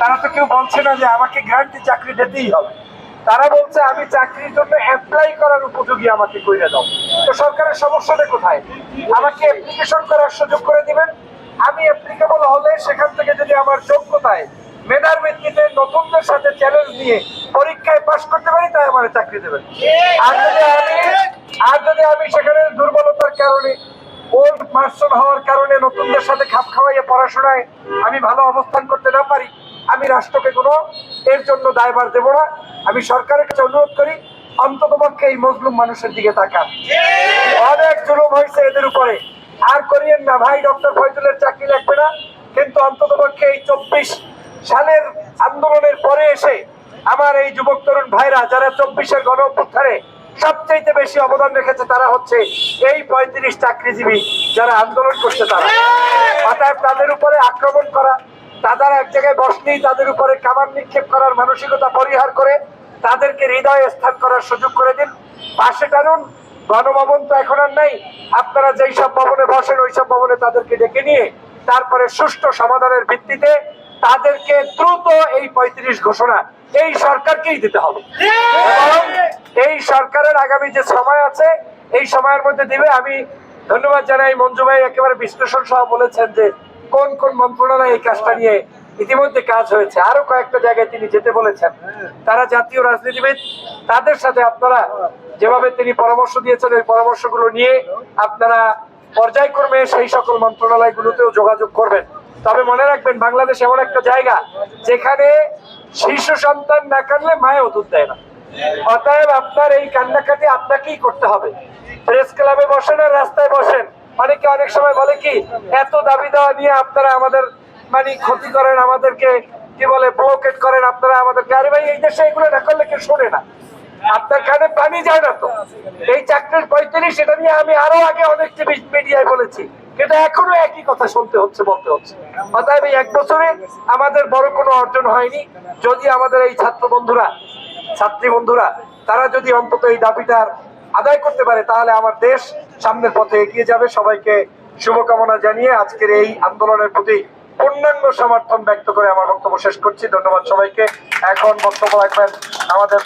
তারা তো কেউ বলছে না যে আমাকে গ্যারান্টি চাকরি দিতেই হবে। তারা বলছে, আমি চাকরির জন্য অ্যাপ্লাই করার উপযোগী আমাকে কইরে দাও। তো সরকারের সমস্যাটা কোথায়? আমাকে অ্যাপ্লিকেশন করার সুযোগ করে দিবেন। আমি অ্যাপ্লিকেবল হলে সেখান থেকে যদি আমার যোগ্যতায় মেধার ভিত্তিতে নতুনদের সাথে চ্যালেঞ্জ নিয়ে পরীক্ষায় পাশ করতে পারি, তাই আমার চাকরি দেবেন। আর যদি আমি আর যদি আমি সেখানে দুর্বলতার কারণে ওল্ড হওয়ার কারণে নতুনদের সাথে খাপ খাওয়াইয়ে পড়াশোনায় আমি ভালো অবস্থান করতে না পারি, আমি রাষ্ট্রকে কোনো এর জন্য দায়ভার দেব না। আমি সরকারের কাছে অনুরোধ করি অন্তত পক্ষে এই মজলুম মানুষের দিকে তাকান। অনেক জুলুম হয়েছে এদের উপরে। আর করিয়েন না, ভাই, ডক্টর ফয়জুলের চাকরি লাগবে না। কিন্তু অন্তত পক্ষে এই চব্বিশ সালের আন্দোলনের পরে এসে আমার এই যুবক তরুণ ভাইরা, যারা চব্বিশের গণ সবচাইতে বেশি অবদান রেখেছে তারা হচ্ছে এই পঁয়ত্রিশ চাকরিজীবী যারা আন্দোলন করছে তারা। অতএব তাদের উপরে আক্রমণ করা তাদের এক জায়গায় বসলেই তাদের উপরে কামান নিক্ষেপ করার মানসিকতা পরিহার করে তাদেরকে হৃদয়ে স্থান করার সুযোগ করে দিন। পাশে টানুন, গণভবন তো এখন আর নাই। আপনারা যেই সব ভবনে বসেন, ওই সব ভবনে তাদেরকে ডেকে নিয়ে তারপরে সুষ্ঠু সমাধানের ভিত্তিতে তাদেরকে দ্রুত এই পঁয়ত্রিশ ঘোষণা এই সরকারকেই দিতে হবে। এই সরকারের আগামী যে সময় আছে, এই সময়ের মধ্যে দিবে। আমি ধন্যবাদ জানাই মঞ্জু ভাই, একেবারে বিশ্লেষণ সহ বলেছেন যে কোন কোন মন্ত্রণালয় এই কাজটা নিয়ে ইতিমধ্যে কাজ হয়েছে। আরও কয়েকটা জায়গায় তিনি যেতে বলেছেন। তারা জাতীয় রাজনীতিবিদ, তাদের সাথে আপনারা যেভাবে তিনি পরামর্শ দিয়েছেন, ওই পরামর্শগুলো নিয়ে আপনারা পর্যায়ক্রমে সেই সকল মন্ত্রণালয়গুলোতেও যোগাযোগ করবেন। তবে মনে রাখবেন, বাংলাদেশ এমন একটা জায়গা যেখানে শিশু সন্তান না কানলে মায়েও দুধ দেয় না। অতএব আপনার এই কান্নাকাটি আপনাকেই করতে হবে। প্রেস ক্লাবে বসেন আর রাস্তায় বসেন। অনেকে অনেক সময় বলে কি, এত দাবি দেওয়া নিয়ে আপনারা আমাদের মানে ক্ষতি করেন, আমাদেরকে কি বলে ব্লকেট করেন, আপনারা আমাদেরকে, আরে ভাই, এই দেশে এগুলো না করলে কেউ শোনে না। আপনার কানে পানি যায় না তো। এই চাকরির পঁয়ত্রিশ এটা নিয়ে আমি আরও আগে অনেক মিডিয়ায় বলেছি। এখনও একই কথা শুনতে হচ্ছে, বলতে হচ্ছে। অতএব এই এক বছরে আমাদের বড় কোনো অর্জন হয়নি। যদি আমাদের এই ছাত্র বন্ধুরা, ছাত্রী বন্ধুরা, তারা যদি অন্তত এই দাবিটার আদায় করতে পারে, তাহলে আমার দেশ সামনের পথে এগিয়ে যাবে। সবাইকে শুভকামনা জানিয়ে আজকের এই আন্দোলনের প্রতি পূর্ণাঙ্গ সমর্থন ব্যক্ত করে আমার বক্তব্য শেষ করছি। ধন্যবাদ সবাইকে। এখন বক্তব্য রাখবেন আমাদের